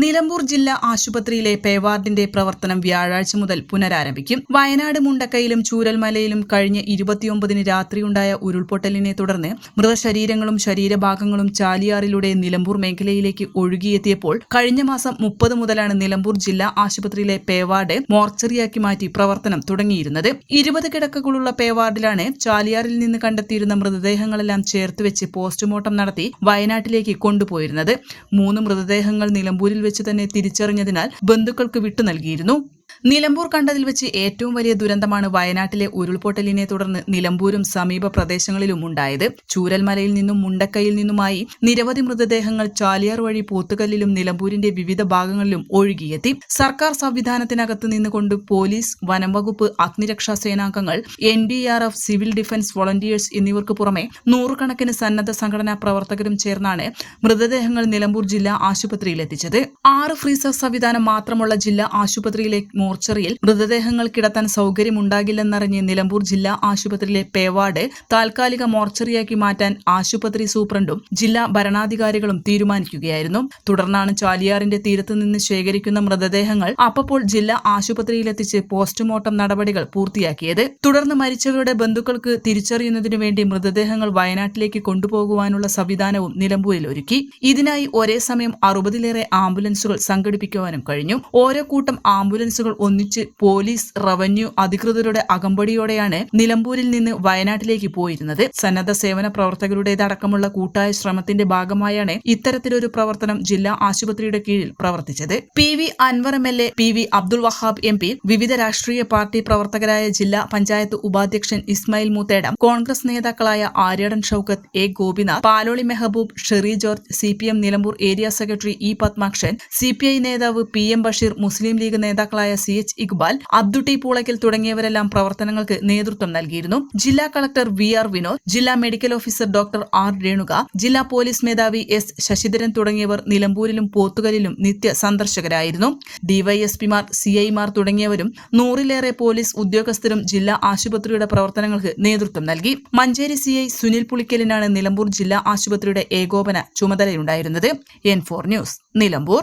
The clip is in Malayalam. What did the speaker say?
Nilambur ജില്ലാ ആശുപത്രിയിലെ പേവാർഡിന്റെ പ്രവർത്തനം വ്യാഴാഴ്ച മുതൽ പുനരാരംഭിക്കും. വയനാട് മുണ്ടക്കയിലും ചൂരൽമലയിലും കഴിഞ്ഞ ഇരുപത്തിയൊമ്പതിന് രാത്രിയുണ്ടായ ഉരുൾപൊട്ടലിനെ തുടർന്ന് മൃതശരീരങ്ങളും ശരീരഭാഗങ്ങളും ചാലിയാറിലൂടെ നിലമ്പൂർ മേഖലയിലേക്ക് ഒഴുകിയെത്തിയപ്പോൾ കഴിഞ്ഞ മാസം മുപ്പത് മുതലാണ് നിലമ്പൂർ ജില്ലാ ആശുപത്രിയിലെ പേവാർഡ് മോർച്ചറിയാക്കി മാറ്റി പ്രവർത്തനം തുടങ്ങിയിരുന്നത്. ഇരുപത് കിടക്കകളുള്ള പേവാർഡിലാണ് ചാലിയാറിൽ നിന്ന് കണ്ടെത്തിയിരുന്ന മൃതദേഹങ്ങളെല്ലാം ചേർത്തുവെച്ച് പോസ്റ്റ്മോർട്ടം നടത്തി വയനാട്ടിലേക്ക് കൊണ്ടുപോയിരുന്നത്. മൂന്ന് മൃതദേഹങ്ങൾ നിലമ്പൂരിൽ വെച്ച് തന്നെ തിരിച്ചറിഞ്ഞതിനാൽ ബന്ധുക്കൾക്ക് വിട്ടു നൽകിയിരുന്നു നിലമ്പൂർ കണ്ടതിൽ വെച്ച് ഏറ്റവും വലിയ ദുരന്തമാണ് വയനാട്ടിലെ ഉരുൾപൊട്ടലിനെ തുടർന്ന് നിലമ്പൂരും സമീപ പ്രദേശങ്ങളിലും ഉണ്ടായത്. ചൂരൽമലയിൽ നിന്നും മുണ്ടക്കയിൽ നിന്നുമായി നിരവധി മൃതദേഹങ്ങൾ ചാലിയാർ വഴി പോത്തുകല്ലിലും നിലമ്പൂരിന്റെ വിവിധ ഭാഗങ്ങളിലും ഒഴുകിയെത്തി. സർക്കാർ സംവിധാനത്തിനകത്ത് നിന്നുകൊണ്ട് പോലീസ് വനംവകുപ്പ് അഗ്നിരക്ഷാ സേനാംഗങ്ങൾ N D R F civil defence volunteers എന്നിവർക്ക് പുറമെ നൂറുകണക്കിന് സന്നദ്ധ സംഘടനാ പ്രവർത്തകരും ചേർന്നാണ് മൃതദേഹങ്ങൾ നിലമ്പൂർ ജില്ലാ ആശുപത്രിയിൽ എത്തിച്ചത് ആറ് ഫ്രീസർ സംവിധാനം മാത്രമുള്ള ജില്ലാ ആശുപത്രിയിലെ മോർച്ചറിയിൽ മൃതദേഹങ്ങൾ കിടത്താൻ സൗകര്യമുണ്ടാകില്ലെന്നറിഞ്ഞ് നിലമ്പൂർ ജില്ലാ ആശുപത്രിയിലെ പേവാർഡ് താൽക്കാലിക മോർച്ചറിയാക്കി മാറ്റാൻ ആശുപത്രി സൂപ്രണ്ടും ജില്ലാ ഭരണാധികാരികളും തീരുമാനിക്കുകയായിരുന്നു. തുടർന്നാണ് ചാലിയാറിന്റെ തീരത്ത് നിന്ന് ശേഖരിക്കുന്ന മൃതദേഹങ്ങൾ അപ്പോൾ ജില്ലാ ആശുപത്രിയിലെത്തിച്ച് പോസ്റ്റ്മോർട്ടം നടപടികൾ പൂർത്തിയാക്കിയത്. തുടർന്ന് മരിച്ചവരുടെ ബന്ധുക്കൾക്ക് തിരിച്ചറിയുന്നതിനു വേണ്ടി മൃതദേഹങ്ങൾ വയനാട്ടിലേക്ക് കൊണ്ടുപോകുവാനുള്ള സംവിധാനവും നിലമ്പൂരിൽ ഒരുക്കി. ഇതിനായി ഒരേ സമയം അറുപതിലേറെ ആംബുലൻസുകൾ സംഘടിപ്പിക്കുവാനും കഴിഞ്ഞു. ഓരോ കൂട്ടം ആംബുലൻസുകൾ ഒന്നിച്ച് പോലീസ് റവന്യൂ അധികൃതരുടെ അകമ്പടിയോടെയാണ് നിലമ്പൂരിൽ നിന്ന് വയനാട്ടിലേക്ക് പോയിരുന്നത്. സന്നദ്ധ സേവന പ്രവർത്തകരുടേതടക്കമുള്ള കൂട്ടായ ശ്രമത്തിന്റെ ഭാഗമായാണ് ഇത്തരത്തിലൊരു പ്രവർത്തനം ജില്ലാ ആശുപത്രിയുടെ കീഴിൽ പ്രവർത്തിച്ചത്. P V Anwar M L A P V Abdul Wahab M P വിവിധ രാഷ്ട്രീയ പാർട്ടി പ്രവർത്തകരായ ജില്ലാ പഞ്ചായത്ത് ഉപാധ്യക്ഷൻ ഇസ്മായിൽ മൂത്തേടം കോൺഗ്രസ് നേതാക്കളായ Aryadan Shoukath A Gopinath Paloli Mehaboob Sherry George C P M Nilambur area secretary E Padmakshan C P I നേതാവ് പി എം ബഷീർ മുസ്ലിം ലീഗ് നേതാക്കളായ സി എച്ച് ഇക്ബാൽ അബ്ദുട്ടി പൂളയ്ക്കൽ തുടങ്ങിയവരെല്ലാം പ്രവർത്തനങ്ങൾക്ക് നേതൃത്വം നൽകിയിരുന്നു. ജില്ലാ കളക്ടർ വി ആർ വിനോദ് ജില്ലാ medical officer doctor R Renuka ജില്ലാ പോലീസ് മേധാവി എസ് ശശിധരൻ തുടങ്ങിയവർ നിലമ്പൂരിലും പോത്തുകലിലും നിത്യ സന്ദർശകരായിരുന്നു. ഡിവൈഎസ്പിമാർ സി ഐമാർ തുടങ്ങിയവരും നൂറിലേറെ പോലീസ് ഉദ്യോഗസ്ഥരും ജില്ലാ ആശുപത്രിയുടെ പ്രവർത്തനങ്ങൾക്ക് നേതൃത്വം നൽകി. മഞ്ചേരി സി ഐ സുനിൽ പുളിക്കലിനാണ് നിലമ്പൂർ ജില്ലാ ആശുപത്രിയുടെ ഏകോപന ചുമതലയുണ്ടായിരുന്നത്. N four news Nilambur.